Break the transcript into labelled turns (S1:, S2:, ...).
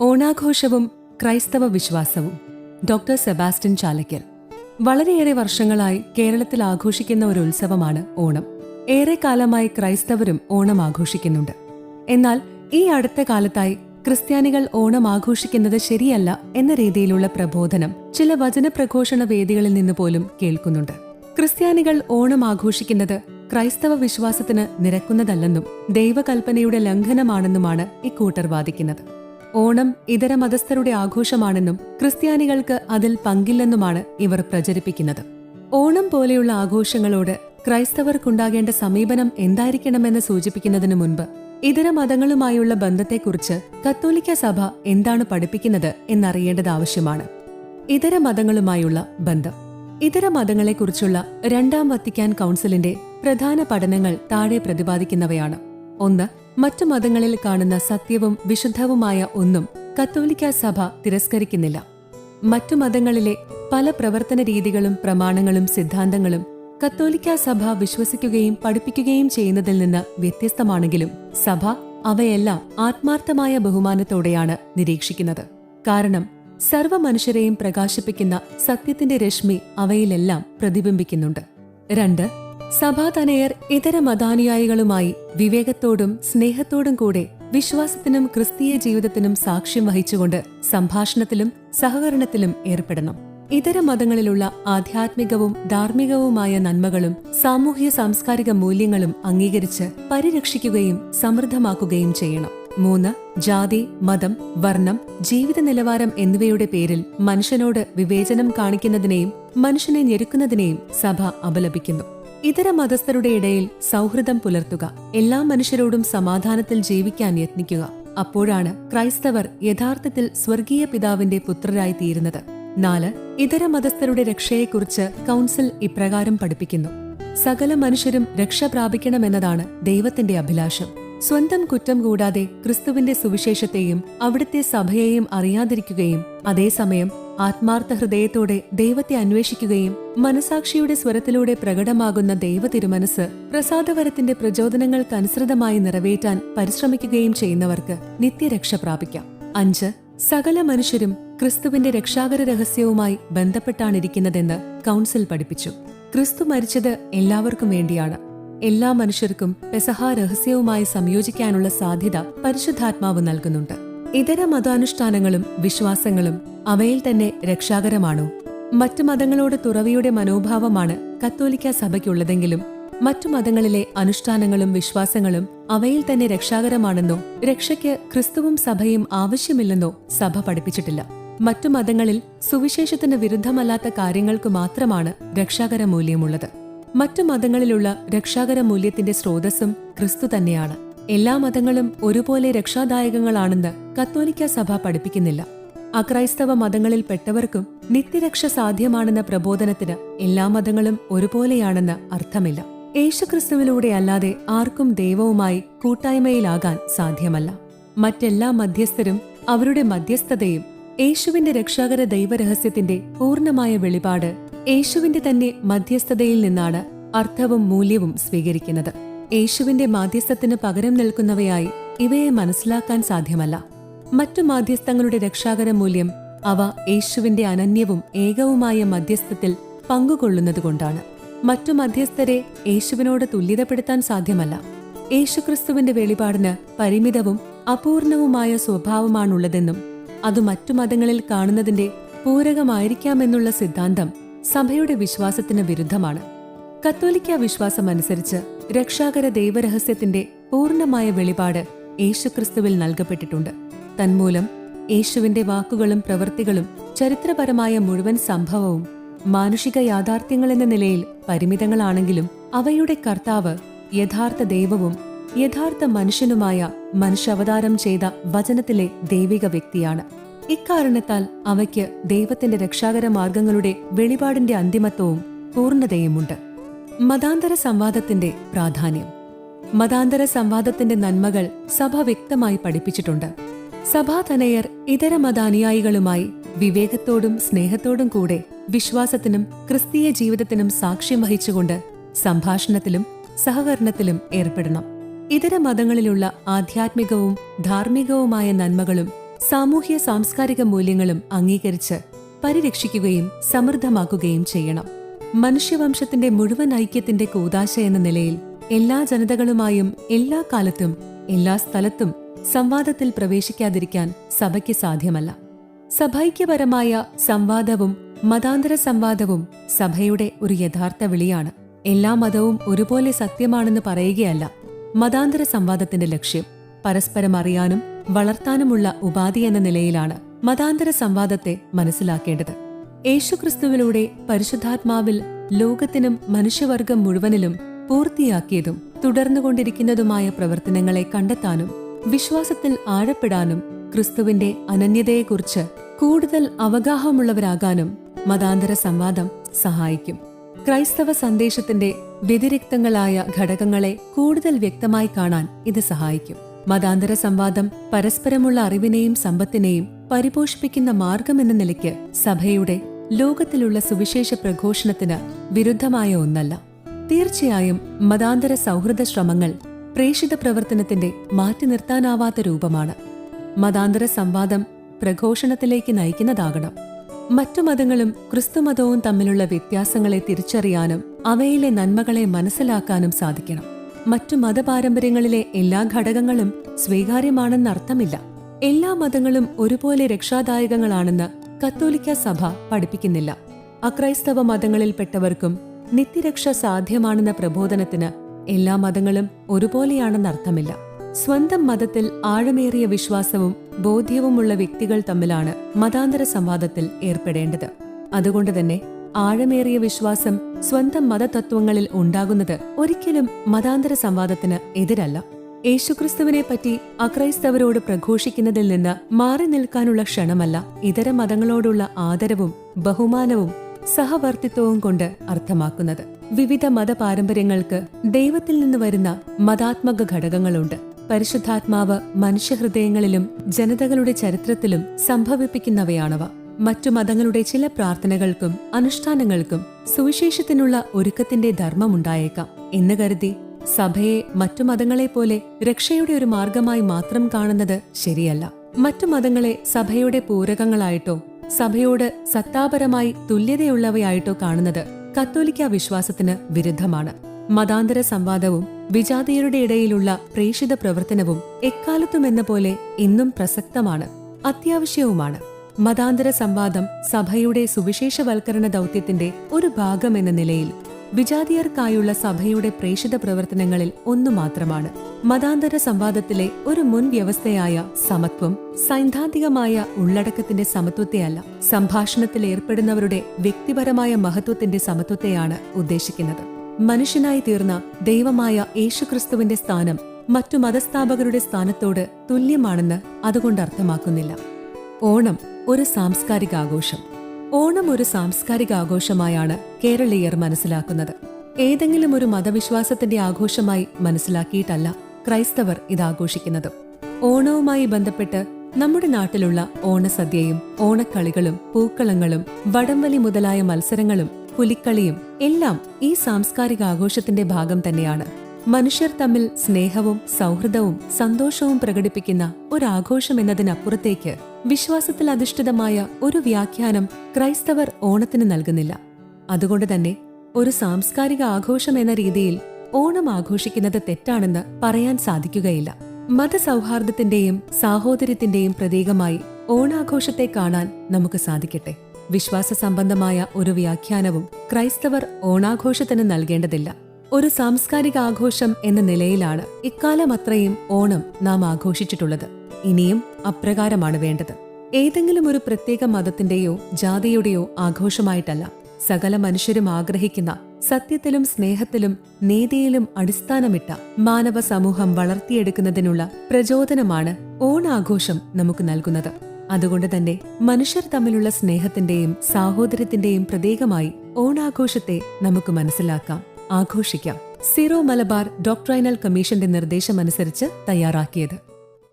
S1: ഓണാഘോഷവും ക്രൈസ്തവ വിശ്വാസവും. Doctor Sebastian Chalakkal. വളരെയേറെ വർഷങ്ങളായി കേരളത്തിൽ ആഘോഷിക്കുന്ന ഒരു ഉത്സവമാണ് ഓണം. ഏറെക്കാലമായി ക്രൈസ്തവരും ഓണം ആഘോഷിക്കുന്നുണ്ട്. എന്നാൽ ഈ അടുത്ത കാലത്തായി ക്രിസ്ത്യാനികൾ ഓണം ആഘോഷിക്കുന്നത് ശരിയല്ല എന്ന രീതിയിലുള്ള പ്രബോധനം ചില വചനപ്രഘോഷണ വേദികളിൽ നിന്ന് പോലും കേൾക്കുന്നുണ്ട്. ക്രിസ്ത്യാനികൾ ഓണം ആഘോഷിക്കുന്നത് ക്രൈസ്തവ വിശ്വാസത്തിന് നിരക്കുന്നതല്ലെന്നും ദൈവകൽപ്പനയുടെ ലംഘനമാണെന്നുമാണ് ഇക്കൂട്ടർ വാദിക്കുന്നത്. ഓണം ഇതര മതസ്ഥരുടെ ആഘോഷമാണെന്നും ക്രിസ്ത്യാനികൾക്ക് അതിൽ പങ്കില്ലെന്നുമാണ് ഇവർ പ്രചരിപ്പിക്കുന്നത്. ഓണം പോലെയുള്ള ആഘോഷങ്ങളോട് ക്രൈസ്തവർക്കുണ്ടാകേണ്ട സമീപനം എന്തായിരിക്കണമെന്ന് സൂചിപ്പിക്കുന്നതിനു മുൻപ് ഇതര മതങ്ങളുമായുള്ള ബന്ധത്തെക്കുറിച്ച് കത്തോലിക്ക സഭ എന്താണ് പഠിപ്പിക്കുന്നത് എന്നറിയേണ്ടത് ആവശ്യമാണ്. ഇതര മതങ്ങളുമായുള്ള ബന്ധം. ഇതര മതങ്ങളെക്കുറിച്ചുള്ള രണ്ടാം വത്തിക്കാൻ കൗൺസിലിന്റെ പ്രധാന പഠനങ്ങൾ താഴെ പ്രതിപാദിക്കുന്നവയാണ്. ഒന്ന് മറ്റു മതങ്ങളിൽ കാണുന്ന സത്യവും വിശുദ്ധവുമായ ഒന്നും കത്തോലിക്ക സഭ തിരസ്കരിക്കുന്നില്ല. മറ്റു മതങ്ങളിലെ പല പ്രവർത്തന രീതികളും പ്രമാണങ്ങളും സിദ്ധാന്തങ്ങളും കത്തോലിക്ക സഭ വിശ്വസിക്കുകയും പഠിപ്പിക്കുകയും ചെയ്യുന്നതിൽ നിന്ന് വ്യത്യസ്തമാണെങ്കിലും സഭ അവയെല്ലാം ആത്മാർത്ഥമായ ബഹുമാനത്തോടെയാണ് നിരീക്ഷിക്കുന്നത്. കാരണം സർവ മനുഷ്യരെയും പ്രകാശിപ്പിക്കുന്ന സത്യത്തിന്റെ രശ്മി അവയിലെല്ലാം പ്രതിബിംബിക്കുന്നുണ്ട്. രണ്ട് സഭാതനയർ ഇതര മതാനുയായികളുമായി വിവേകത്തോടും സ്നേഹത്തോടും കൂടെ വിശ്വാസത്തിനും ക്രിസ്തീയ ജീവിതത്തിനും സാക്ഷ്യം വഹിച്ചുകൊണ്ട് സംഭാഷണത്തിലും സഹകരണത്തിലും ഏർപ്പെടണം. ഇതര മതങ്ങളിലുള്ള ആധ്യാത്മികവും ധാർമ്മികവുമായ നന്മകളും സാമൂഹ്യ സാംസ്കാരിക മൂല്യങ്ങളും അംഗീകരിച്ച് പരിരക്ഷിക്കുകയും സമൃദ്ധമാക്കുകയും ചെയ്യണം. മൂന്ന് ജാതി മതം വർണം ജീവിത നിലവാരം എന്നിവയുടെ പേരിൽ മനുഷ്യനോട് വിവേചനം കാണിക്കുന്നതിനെയും മനുഷ്യനെ ഞെരുക്കുന്നതിനെയും സഭ അപലപിക്കുന്നു. ഇതര മതസ്ഥരുടെ ഇടയിൽ സൗഹൃദം പുലർത്തുക എല്ലാ മനുഷ്യരോടും സമാധാനത്തിൽ ജീവിക്കാൻ യത്നിക്കുക. അപ്പോഴാണ് ക്രൈസ്തവർ യഥാർത്ഥത്തിൽ സ്വർഗീയ പിതാവിന്റെ പുത്രരായി തീരുന്നത്. നാല് ഇതര മതസ്ഥരുടെ രക്ഷയെക്കുറിച്ച് കൗൺസിൽ ഇപ്രകാരം പഠിപ്പിക്കുന്നു. സകല മനുഷ്യരും രക്ഷ പ്രാപിക്കണമെന്നതാണ് ദൈവത്തിന്റെ അഭിലാഷം. സ്വന്തം കുറ്റം കൂടാതെ ക്രിസ്തുവിന്റെ സുവിശേഷത്തെയും അവിടുത്തെ സഭയെയും അറിയാതിരിക്കുകയും അതേസമയം ആത്മാർത്ഥ ഹൃദയത്തോടെ ദൈവത്തെ അന്വേഷിക്കുകയും മനസാക്ഷിയുടെ സ്വരത്തിലൂടെ പ്രകടമാകുന്ന ദൈവ തിരുമനസ് പ്രസാദവരത്തിന്റെ പ്രചോദനങ്ങൾക്കനുസൃതമായി നിറവേറ്റാൻ പരിശ്രമിക്കുകയും ചെയ്യുന്നവർക്ക് നിത്യരക്ഷ പ്രാപിക്കാം. അഞ്ച് സകല മനുഷ്യരും ക്രിസ്തുവിന്റെ രക്ഷാകര രഹസ്യവുമായി ബന്ധപ്പെട്ടാണിരിക്കുന്നതെന്ന് കൗൺസിൽ പഠിപ്പിച്ചു. ക്രിസ്തു മരിച്ചത് എല്ലാവർക്കും വേണ്ടിയാണ്. എല്ലാ മനുഷ്യർക്കും പെസഹ രഹസ്യവുമായി സംയോജിക്കാനുള്ള സാധ്യത പരിശുദ്ധാത്മാവ് നൽകുന്നുണ്ട്. ഇതര മതാനുഷ്ഠാനങ്ങളും വിശ്വാസങ്ങളും അവയിൽ തന്നെ രക്ഷാകരമാണോ? മറ്റു മതങ്ങളോട് തുറവിയുടെ മനോഭാവമാണ് കത്തോലിക്ക സഭയ്ക്കുള്ളതെങ്കിലും മറ്റു മതങ്ങളിലെ അനുഷ്ഠാനങ്ങളും വിശ്വാസങ്ങളും അവയിൽ തന്നെ രക്ഷാകരമാണെന്നോ രക്ഷയ്ക്ക് ക്രിസ്തുവും സഭയും ആവശ്യമില്ലെന്നോ സഭ പഠിപ്പിച്ചിട്ടില്ല. മറ്റു മതങ്ങളിൽ സുവിശേഷത്തിന് വിരുദ്ധമല്ലാത്ത കാര്യങ്ങൾക്ക് മാത്രമാണ് രക്ഷാകര മൂല്യമുള്ളത് മറ്റു മതങ്ങളിലുള്ള രക്ഷാകര മൂല്യത്തിന്റെ സ്രോതസ്സും ക്രിസ്തു തന്നെയാണ്. എല്ലാ മതങ്ങളും ഒരുപോലെ രക്ഷാദായകങ്ങളാണെന്ന് കത്തോലിക്ക സഭ പഠിപ്പിക്കുന്നില്ല. അക്രൈസ്തവ മതങ്ങളിൽപ്പെട്ടവർക്കും നിത്യരക്ഷ സാധ്യമാണെന്ന പ്രബോധനത്തിന് എല്ലാ മതങ്ങളും ഒരുപോലെയാണെന്ന് അർത്ഥമില്ല. യേശുക്രിസ്തുവിലൂടെ അല്ലാതെ ആർക്കും ദൈവവുമായി കൂട്ടായ്മയിലാകാൻ സാധ്യമല്ല. മറ്റെല്ലാ മധ്യസ്ഥരും അവരുടെ മധ്യസ്ഥതയും യേശുവിന്റെ രക്ഷാകര ദൈവരഹസ്യത്തിന്റെ പൂർണമായ വെളിപാട് യേശുവിന്റെ തന്നെ മധ്യസ്ഥതയിൽ നിന്നാണ് അർത്ഥവും മൂല്യവും സ്വീകരിക്കുന്നത്. യേശുവിന്റെ മാധ്യസ്ഥത്തിന് പകരം നിൽക്കുന്നവയായി ഇവയെ മനസ്സിലാക്കാൻ സാധ്യമല്ല. മറ്റു മാധ്യസ്ഥങ്ങളുടെ രക്ഷാകര മൂല്യം അവ യേശുവിന്റെ അനന്യവും ഏകവുമായ മധ്യസ്ഥത്തിൽ പങ്കുകൊള്ളുന്നതുകൊണ്ടാണ്. മറ്റു മധ്യസ്ഥരെ യേശുവിനോട് തുല്യതപ്പെടുത്താൻ സാധ്യമല്ല. യേശുക്രിസ്തുവിന്റെ വെളിപാടിന് പരിമിതവും അപൂർണവുമായ സ്വഭാവമാണുള്ളതെന്നും അത് മറ്റു മതങ്ങളിൽ കാണുന്നതിന്റെ പൂരകമായിരിക്കാമെന്നുള്ള സിദ്ധാന്തം സഭയുടെ വിശ്വാസത്തിന് വിരുദ്ധമാണ്. കത്തോലിക്ക വിശ്വാസമനുസരിച്ച് രക്ഷാകര ദൈവരഹസ്യത്തിന്റെ പൂർണമായ വെളിപാട് യേശുക്രിസ്തുവിൽ നൽകപ്പെട്ടിട്ടുണ്ട്. തന്മൂലം യേശുവിന്റെ വാക്കുകളും പ്രവൃത്തികളും ചരിത്രപരമായ മുഴുവൻ സംഭവവും മാനുഷിക യാഥാർത്ഥ്യങ്ങൾ എന്ന നിലയിൽ പരിമിതങ്ങളാണെങ്കിലും അവയുടെ കർത്താവ് യഥാർത്ഥ ദൈവവും യഥാർത്ഥ മനുഷ്യനുമായ മനുഷ്യാവതാരം ചെയ്ത വചനത്തിലെ ദൈവിക വ്യക്തിയാണ്. ഇക്കാരണത്താൽ അവയ്ക്ക് ദൈവത്തിന്റെ രക്ഷാകര മാർഗങ്ങളുടെ വെളിപാടിന്റെ അന്തിമത്വവും പൂർണതയുമുണ്ട്. മതാന്തര സംവാദത്തിന്റെ പ്രാധാന്യം. മതാന്തര സംവാദത്തിന്റെ നന്മകൾ സഭ വ്യക്തമായി പഠിപ്പിച്ചിട്ടുണ്ട്. സഭാതനയർ ഇതര മതാനുയായികളുമായി വിവേകത്തോടും സ്നേഹത്തോടും കൂടെ വിശ്വാസത്തിനും ക്രിസ്തീയ ജീവിതത്തിനും സാക്ഷ്യം വഹിച്ചുകൊണ്ട് സംഭാഷണത്തിലും സഹകരണത്തിലും ഏർപ്പെടണം. ഇതര മതങ്ങളിലുള്ള ആധ്യാത്മികവും ധാർമ്മികവുമായ നന്മകളും സാമൂഹ്യ സാംസ്കാരിക മൂല്യങ്ങളും അംഗീകരിച്ച് പരിരക്ഷിക്കുകയും സമൃദ്ധമാക്കുകയും ചെയ്യണം. മനുഷ്യവംശത്തിന്റെ മുഴുവൻ ഐക്യത്തിന്റെ കൂതാശ എന്ന നിലയിൽ എല്ലാ ജനതകളുമായും എല്ലാ കാലത്തും എല്ലാ സ്ഥലത്തും സംവാദത്തിൽ പ്രവേശിക്കാതിരിക്കാൻ സഭയ്ക്ക് സാധ്യമല്ല. സഭൈക്യപരമായ സംവാദവും മതാന്തര സംവാദവും സഭയുടെ ഒരു യഥാർത്ഥ വിളിയാണ്. എല്ലാ മതവും ഒരുപോലെ സത്യമാണെന്ന് പറയുകയല്ല മതാന്തര സംവാദത്തിന്റെ ലക്ഷ്യം. പരസ്പരം അറിയാനും വളർത്താനുമുള്ള ഉപാധി എന്ന നിലയിലാണ് മതാന്തര സംവാദത്തെ മനസ്സിലാക്കേണ്ടത്. യേശുക്രിസ്തുവിലൂടെ പരിശുദ്ധാത്മാവിൽ ലോകത്തിനും മനുഷ്യവർഗം മുഴുവനിലും പൂർത്തിയാക്കിയതും തുടർന്നുകൊണ്ടിരിക്കുന്നതുമായ പ്രവർത്തനങ്ങളെ കണ്ടെത്താനും വിശ്വാസത്തിൽ ആഴപ്പെടാനും ക്രിസ്തുവിന്റെ അനന്യതയെക്കുറിച്ച് കൂടുതൽ അവഗാഹമുള്ളവരാകാനും മതാന്തര സംവാദം സഹായിക്കും. ക്രൈസ്തവ സന്ദേശത്തിന്റെ വ്യതിരിക്തങ്ങളായ ഘടകങ്ങളെ കൂടുതൽ വ്യക്തമായി കാണാൻ ഇത് സഹായിക്കും. മതാന്തര സംവാദം പരസ്പരമുള്ള അറിവിനെയും സമ്പത്തിനെയും പരിപോഷിപ്പിക്കുന്ന മാർഗമെന്ന നിലയ്ക്ക് സഭയുടെ ലോകത്തിലുള്ള സുവിശേഷ പ്രഘോഷണത്തിന് വിരുദ്ധമായ ഒന്നല്ല. തീർച്ചയായും മതാന്തര സൗഹൃദ ശ്രമങ്ങൾ പ്രേഷിത പ്രവർത്തനത്തിന്റെ മാറ്റി നിർത്താനാവാത്ത രൂപമാണ്. മതാന്തര സംവാദം പ്രഘോഷണത്തിലേക്ക് നയിക്കുന്നതാകണം. മറ്റു മതങ്ങളും ക്രിസ്തുമതവും തമ്മിലുള്ള വ്യത്യാസങ്ങളെ തിരിച്ചറിയാനും അവയിലെ നന്മകളെ മനസ്സിലാക്കാനും സാധിക്കണം. മറ്റു മതപാരമ്പര്യങ്ങളിലെ എല്ലാ ഘടകങ്ങളും സ്വീകാര്യമാണെന്നർത്ഥമില്ല. എല്ലാ മതങ്ങളും ഒരുപോലെ രക്ഷാദായകങ്ങളാണെന്ന് കത്തോലിക്ക സഭ പഠിപ്പിക്കുന്നില്ല. അക്രൈസ്തവ മതങ്ങളിൽപ്പെട്ടവർക്കും നിത്യരക്ഷ സാധ്യമാണെന്ന പ്രബോധനത്തിന് എല്ലാ മതങ്ങളും ഒരുപോലെയാണെന്നർത്ഥമില്ല സ്വന്തം മതത്തിൽ ആഴമേറിയ വിശ്വാസവും ബോധ്യവുമുള്ള വ്യക്തികൾ തമ്മിലാണ് മതാന്തര സംവാദത്തിൽ ഏർപ്പെടേണ്ടത്. അതുകൊണ്ട് തന്നെ ആഴമേറിയ വിശ്വാസം സ്വന്തം മതതത്വങ്ങളിൽ ഉണ്ടാകുന്നത് ഒരിക്കലും മതാന്തര സംവാദത്തിന് എതിരല്ല. യേശുക്രിസ്തുവിനെ പറ്റി അക്രൈസ്തവരോട് പ്രഘോഷിക്കുന്നതിൽ നിന്ന് മാറി നിൽക്കാനുള്ള ക്ഷണമല്ല ഇതര മതങ്ങളോടുള്ള ആദരവും ബഹുമാനവും സഹവർത്തിത്വവും കൊണ്ട് അർത്ഥമാക്കുന്നത്. വിവിധ മതപാരമ്പര്യങ്ങൾക്ക് ദൈവത്തിൽ നിന്ന് വരുന്ന മതാത്മക ഘടകങ്ങളുണ്ട്. പരിശുദ്ധാത്മാവ് മനുഷ്യഹൃദയങ്ങളിലും ജനതകളുടെ ചരിത്രത്തിലും സംഭവിപ്പിക്കുന്നവയാണവ. മറ്റു മതങ്ങളുടെ ചില പ്രാർത്ഥനകൾക്കും അനുഷ്ഠാനങ്ങൾക്കും സുവിശേഷത്തിനുള്ള ഒരുക്കത്തിന്റെ ധർമ്മമുണ്ടായേക്കാം. എന്ന് കരുതി സഭയെ മറ്റു മതങ്ങളെ പോലെ രക്ഷയുടെ ഒരു മാർഗമായി മാത്രം കാണുന്നത് ശരിയല്ല. മറ്റു മതങ്ങളെ സഭയുടെ പൂരകങ്ങളായിട്ടോ സഭയോട് സത്താപരമായി തുല്യതയുള്ളവയായിട്ടോ കാണുന്നത് കത്തോലിക്ക വിശ്വാസത്തിന് വിരുദ്ധമാണ്. മതാന്തര സംവാദവും വിജാതീയരുടെ ഇടയിലുള്ള പ്രേഷിത പ്രവർത്തനവും എക്കാലത്തുമെന്ന പോലെ ഇന്നും പ്രസക്തമാണ് അത്യാവശ്യവുമാണ്. മതാന്തര സംവാദം സഭയുടെ സുവിശേഷവൽക്കരണ ദൗത്യത്തിന്റെ ഒരു ഭാഗമെന്ന നിലയിൽ വിജാതിയർക്കായുള്ള സഭയുടെ പ്രേഷിത പ്രവർത്തനങ്ങളിൽ ഒന്നു മാത്രമാണ്. മതാന്തര സംവാദത്തിലെ ഒരു മുൻ വ്യവസ്ഥയായ സമത്വം സൈദ്ധാന്തികമായ ഉള്ളടക്കത്തിന്റെ സമത്വത്തെയല്ല സംഭാഷണത്തിൽ ഏർപ്പെടുന്നവരുടെ വ്യക്തിപരമായ മഹത്വത്തിന്റെ സമത്വത്തെയാണ് ഉദ്ദേശിക്കുന്നത്. മനുഷ്യനായി തീർന്ന ദൈവമായ യേശുക്രിസ്തുവിന്റെ സ്ഥാനം മറ്റു മതസ്ഥാപകരുടെ സ്ഥാനത്തോട് തുല്യമാണെന്ന് അതുകൊണ്ട് അർത്ഥമാക്കുന്നില്ല. ഓണം ഒരു സാംസ്കാരിക ആഘോഷം ഓണം ഒരു സാംസ്കാരിക ആഘോഷമായാണ് കേരളീയർ മനസ്സിലാക്കുന്നത്. ഏതെങ്കിലും ഒരു മതവിശ്വാസത്തിന്റെ ആഘോഷമായി മനസ്സിലാക്കിയിട്ടല്ല ക്രൈസ്തവർ ഇത് ആഘോഷിക്കുന്നത്. ഓണവുമായി ബന്ധപ്പെട്ട് നമ്മുടെ നാട്ടിലുള്ള ഓണസദ്യയും ഓണക്കളികളും പൂക്കളങ്ങളും വടംവലി മുതലായ മത്സരങ്ങളും പുലിക്കളിയും എല്ലാം ഈ സാംസ്കാരിക ആഘോഷത്തിന്റെ ഭാഗം തന്നെയാണ്. മനുഷ്യർ തമ്മിൽ സ്നേഹവും സൗഹൃദവും സന്തോഷവും പ്രകടിപ്പിക്കുന്ന ഒരാഘോഷം എന്നതിനപ്പുറത്തേക്ക് വിശ്വാസത്തിൽ അധിഷ്ഠിതമായ ഒരു വ്യാഖ്യാനം ക്രൈസ്തവർ ഓണത്തിന് നൽകുന്നില്ല. അതുകൊണ്ട് തന്നെ ഒരു സാംസ്കാരിക ആഘോഷം എന്ന രീതിയിൽ ഓണം ആഘോഷിക്കുന്നത് തെറ്റാണെന്ന് പറയാൻ സാധിക്കുകയില്ല. മതസൗഹാർദ്ദത്തിന്റെയും സാഹോദര്യത്തിന്റെയും പ്രതീകമായി ഓണാഘോഷത്തെ കാണാൻ നമുക്ക് സാധിക്കട്ടെ. വിശ്വാസ സംബന്ധമായ ഒരു വ്യാഖ്യാനവും ക്രൈസ്തവർ ഓണാഘോഷത്തിന് നൽകേണ്ടതില്ല. ഒരു സാംസ്കാരിക ആഘോഷം എന്ന നിലയിലാണ് ഇക്കാലം അത്രയും ഓണം നാം ആഘോഷിച്ചിട്ടുള്ളത്. ഇനിയും അപ്രകാരമാണ് വേണ്ടത്. ഏതെങ്കിലും ഒരു പ്രത്യേക മതത്തിന്റെയോ ജാതിയുടെയോ ആഘോഷമായിട്ടല്ല സകല മനുഷ്യരും ആഗ്രഹിക്കുന്ന സത്യത്തിലും സ്നേഹത്തിലും നീതിയിലും അടിസ്ഥാനമിട്ട മാനവ സമൂഹം വളർത്തിയെടുക്കുന്നതിനുള്ള പ്രചോദനമാണ് ഓണാഘോഷം നമുക്ക് നൽകുന്നത്. അതുകൊണ്ട് തന്നെ മനുഷ്യർ തമ്മിലുള്ള സ്നേഹത്തിന്റെയും സാഹോദര്യത്തിന്റെയും പ്രതീകമായി ഓണാഘോഷത്തെ നമുക്ക് മനസ്സിലാക്കാം. ആഘോഷിക്കാം. സീറോ മലബാർ ഡോക്ട്രൈനൽ കമ്മീഷന്റെ നിർദ്ദേശമനുസരിച്ച് തയ്യാറാക്കിയത്.